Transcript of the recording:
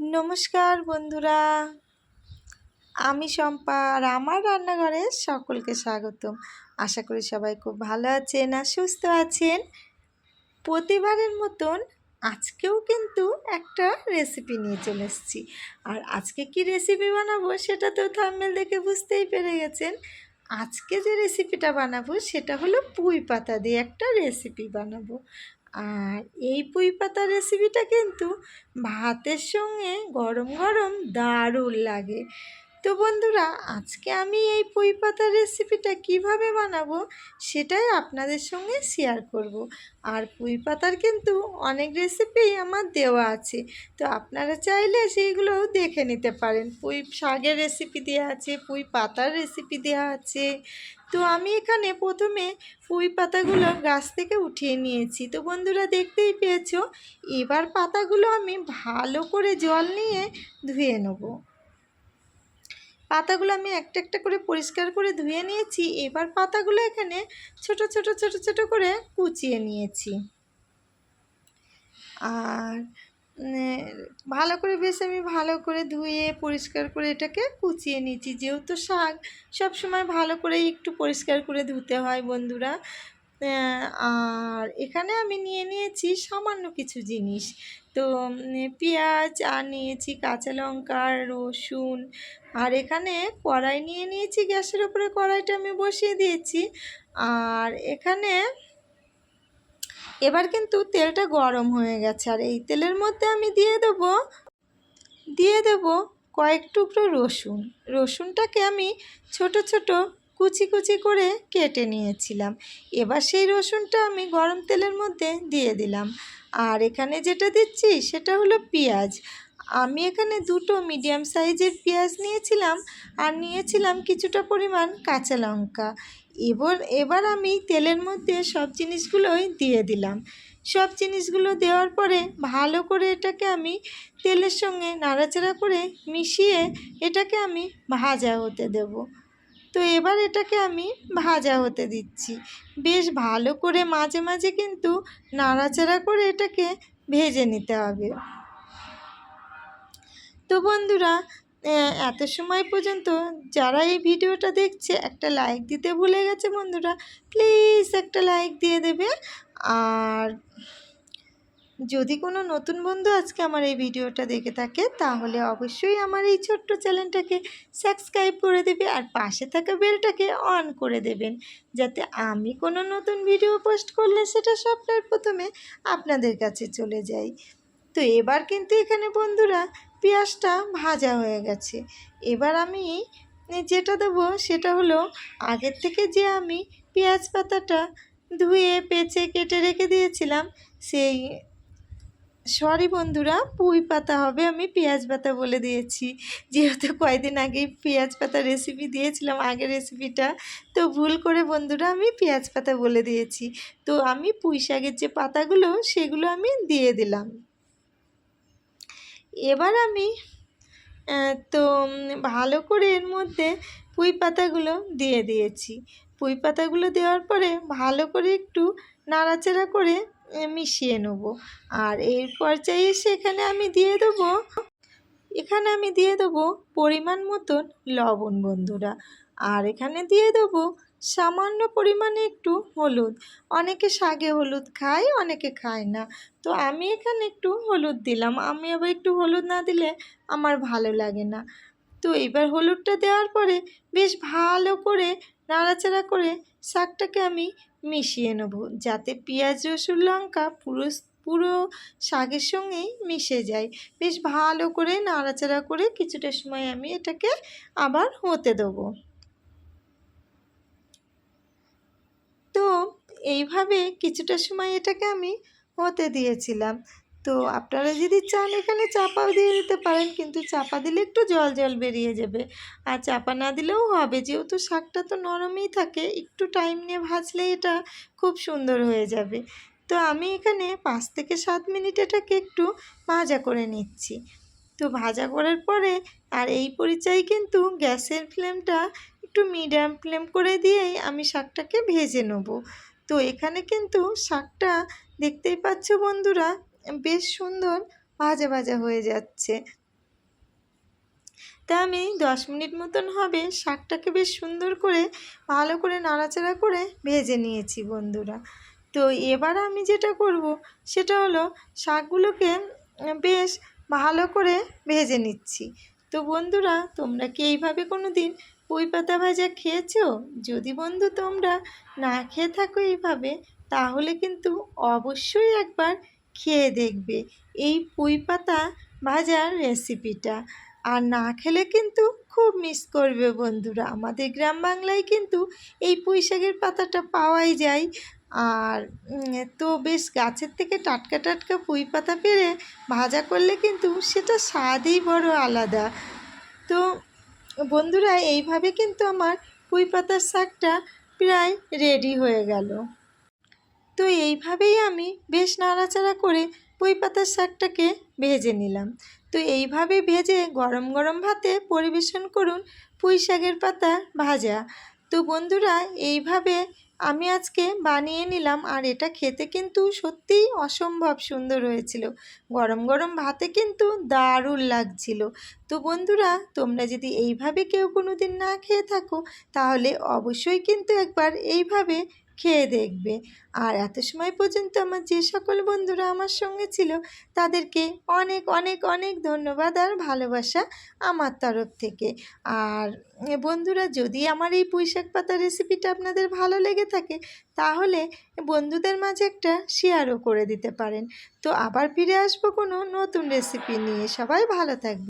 নমস্কার বন্ধুরা। আমি শম্পা আর আমার রান্নাঘরে সকলকে স্বাগতম। আশা করি সবাই খুব ভালো আছেন আর সুস্থ আছেন। প্রতিবারের মতন আজকেও কিন্তু একটা রেসিপি নিয়ে চলে এসেছি। আর আজকে কি রেসিপি বানাবো সেটা তো থাম্বেল দেখে বুঝতেই পেরে গেছেন। আজকে যে রেসিপিটা বানাবো সেটা হলো পুঁই পাতা দিয়ে একটা রেসিপি বানাবো। আর এই পুঁই পাতা রেসিপিটা কিন্তু ভাতের সঙ্গে গরম গরম দারুণ লাগে। তো বন্ধুরা, আজকে আমি এই পুঁই পাতার রেসিপিটা কীভাবে বানাবো সেটাই আপনাদের সঙ্গে শেয়ার করব। আর পুঁই পাতার কিন্তু অনেক রেসিপি আমার দেওয়া আছে, তো আপনারা চাইলে সেইগুলোও দেখে নিতে পারেন। পুঁই শাকের রেসিপি দেওয়া আছে, পুঁই পাতার রেসিপি দেওয়া আছে। তো আমি এখানে প্রথমে পুঁই পাতাগুলো গাছ থেকে উঠিয়ে নিয়েছি। তো বন্ধুরা, দেখতেই পেয়েছ? এবার পাতাগুলো আমি ভালো করে জল নিয়ে ধুয়ে নেব। পাতাগুলো আমি একটা একটা করে পরিষ্কার করে ধুয়ে নিয়েছি। এবার পাতাগুলো এখানে ছোট ছোট ছোট ছোট করে কুচিয়ে নিয়েছি। আর ভালো করে বেশ আমি ভালো করে ধুয়ে পরিষ্কার করে এটাকে কুচিয়ে নিয়েছি। যেহেতু শাক সবসময় ভালো করে একটু পরিষ্কার করে ধুতে হয় বন্ধুরা। আর এখানে আমি নিয়ে নিয়েছি সামান্য কিছু জিনিস। তো পেঁয়াজ আর নিয়েছি কাঁচা লঙ্কা, রসুন। আর এখানে কড়াই নিয়ে নিয়েছি, গ্যাসের উপরে কড়াইটা আমি বসিয়ে দিয়েছি। আর এখানে এবার কিন্তু তেলটা গরম হয়ে গেছে। আর এই তেলের মধ্যে আমি দিয়ে দেবো, দিয়ে দেব কয়েক টুকরো রসুন। রসুনটাকে আমি ছোট ছোট কুচি কুচি করে কেটে নিয়েছিলাম। এবার সেই রসুনটা আমি গরম তেলের মধ্যে দিয়ে দিলাম। আর এখানে যেটা দিচ্ছি সেটা হলো পেঁয়াজ। আমি এখানে দুটো মিডিয়াম সাইজের পেঁয়াজ নিয়েছিলাম আর নিয়েছিলাম কিছুটা পরিমাণ কাঁচা লঙ্কা। এবার এবার আমি তেলের মধ্যে সব জিনিসগুলোই দিয়ে দিলাম। সব জিনিসগুলো দেওয়ার পরে ভালো করে এটাকে আমি তেলের সঙ্গে নাড়াচাড়া করে মিশিয়ে এটাকে আমি ভাজা হতে দেব। তো এবার এটাকে আমি ভাজা হতে দিচ্ছি। বেশ ভালো করে মাঝে মাঝে কিন্তু নাড়াচাড়া করে এটাকে ভেজে নিতে হবে। তো বন্ধুরা এত সময় পর্যন্ত যারা এই ভিডিওটা দেখছে, একটা লাইক দিতে ভুলে গেছে বন্ধুরা প্লিজ একটা লাইক দিয়ে দেবে। আর যদি কোনো নতুন বন্ধু আজকে আমার এই ভিডিওটা দেখে থাকে, তাহলে অবশ্যই আমার এই ছোট্ট চ্যানেলটাকে সাবস্ক্রাইব করে দেবে আর পাশে থাকা বেলটাকে অন করে দেবেন। যাতে আমি কোনো নতুন ভিডিও পোস্ট করলে সেটা স্বপ্নের প্রথমে আপনাদের কাছে চলে যায় তো এবার কিন্তু এখানে বন্ধুরা পেঁয়াজটা ভাজা হয়ে গেছে। এবার আমি যেটা দেবো সেটা হলো, আগের থেকে যে আমি পেঁয়াজ পাতাটা ধুয়ে, পেঁচে, কেটে রেখে দিয়েছিলাম, সেই সরি বন্ধুরা, পুঁই পাতা হবে, আমি পেঁয়াজ পাতা বলে দিয়েছি। যেহেতু কয়েকদিন আগেই পেঁয়াজ পাতা রেসিপি দিয়েছিলাম, আগের রেসিপিটা তো ভুল করে বন্ধুরা, আমি পেঁয়াজ পাতা বলে দিয়েছি। তো আমি পুঁই শাকের যে পাতাগুলো, সেগুলো আমি দিয়ে দিলাম। এবার আমি তো ভালো করে এর মধ্যে পুঁই পাতাগুলো দিয়ে দিয়েছি। পুঁই পাতাগুলো দেওয়ার পরে ভালো করে একটু নাড়াচাড়া করে মিশিয়ে নেব। আর এর পর্যায়ে সেখানে আমি দিয়ে দেবো, এখানে আমি দিয়ে দেবো পরিমাণ মতন লবণ বন্ধুরা। আর এখানে দিয়ে দেবো সামান্য পরিমাণে একটু হলুদ। অনেকে শাগে হলুদ খায়, অনেকে খায় না। তো আমি এখানে একটু হলুদ দিলাম। আমি আবার একটু হলুদ না দিলে আমার ভালো লাগে না। তো এবার হলুদটা দেওয়ার পরে বেশ ভালো করে নাড়াচাড়া করে শাকটাকে আমি মিশিয়ে নেব। যাতে পেঁয়াজ, রসুন, লঙ্কা পুরো পুরো শাকের সঙ্গেই মিশে যায়। বেশ ভালো করে নাড়াচাড়া করে কিছুটা সময় আমি এটাকে আবার হতে দেবো। তো, এইভাবে কিছুটা সময় এটাকে আমি হতে দিয়েছিলাম। তো আপনারা যদি চান এখানে চাপাও দিয়ে দিতে পারেন, কিন্তু চাপা দিলে একটু জল জল বেরিয়ে যাবে। আর চাপা না দিলেও হবে, যেহেতু শাকটা তো নরমই থাকে, একটু টাইম নিয়ে ভাজলে এটা খুব সুন্দর হয়ে যাবে। তো আমি এখানে পাঁচ থেকে সাত মিনিট এটাকে একটু ভাজা করে নিচ্ছি। তো ভাজা করার পরে, আর এই পরিচয় কিন্তু গ্যাসের ফ্লেমটা একটু মিডিয়াম ফ্লেম করে দিয়েই আমি শাকটাকে ভেজে নেব। তো এখানে কিন্তু শাকটা দেখতেই পাচ্ছ বন্ধুরা বেশ সুন্দর ভাজা ভাজা হয়ে যাচ্ছে। তা আমি দশ মিনিট মতন হবে শাকটাকে বেশ সুন্দর করে ভালো করে নাড়াচাড়া করে ভেজে নিয়েছি বন্ধুরা। তো এবার আমি যেটা করব সেটা হলো শাকগুলোকে বেশ ভালো করে ভেজে নিচ্ছি। তো বন্ধুরা, তোমরা কি এইভাবে কোনো দিন পুঁই পাতা ভাজা খেয়েছো? যদি বন্ধু তোমরা না খেয়ে থাকো এইভাবে, তাহলে কিন্তু অবশ্যই একবার খেয়ে দেখবে। এই পুঁই পাতা ভাজার রেসিপিটা আর না খেলে কিন্তু খুব মিস করবে বন্ধুরা। আমাদের গ্রাম বাংলায় কিন্তু এই পুঁই শাকের পাতাটা পাওয়াই যায়। আর তো বেশ গাছের থেকে টাটকা টাটকা পুঁই পাতা পেরে ভাজা করলে কিন্তু সেটা স্বাদই বড় আলাদা। তো বন্ধুরা, এইভাবে কিন্তু আমার পুঁই পাতার শাকটা প্রায় রেডি হয়ে গেল। তো এইভাবেই আমি বেশ নাড়াচাড়া করে পুঁই পাতার শাকটাকে ভেজে নিলাম। তো এইভাবে ভেজে গরম গরম ভাতে পরিবেশন করুন পুঁই শাকের পাতা ভাজা। তো বন্ধুরা, এইভাবে আমি আজকে বানিয়ে নিলাম আর এটা খেতে কিন্তু সত্যিই অসম্ভব সুন্দর হয়েছিল। গরম গরম ভাতে কিন্তু দারুণ লাগছিল। তো বন্ধুরা, তোমরা যদি এইভাবে কেউ কোনো দিন না খেয়ে থাকো, তাহলে অবশ্যই কিন্তু একবার এইভাবে খেয়ে দেখবে। আর এত সময় পর্যন্ত আমার যে সকল বন্ধুরা আমার সঙ্গে ছিল, তাদেরকে অনেক অনেক অনেক ধন্যবাদ আর ভালোবাসা আমার তরফ থেকে। আর বন্ধুরা, যদি আমার এই পুঁইশাক পাতা রেসিপিটা আপনাদের ভালো লেগে থাকে, তাহলে বন্ধুদের মাঝে একটা শেয়ারও করে দিতে পারেন। তো আবার ফিরে আসব কোনো নতুন রেসিপি নিয়ে। সবাই ভালো থাকবে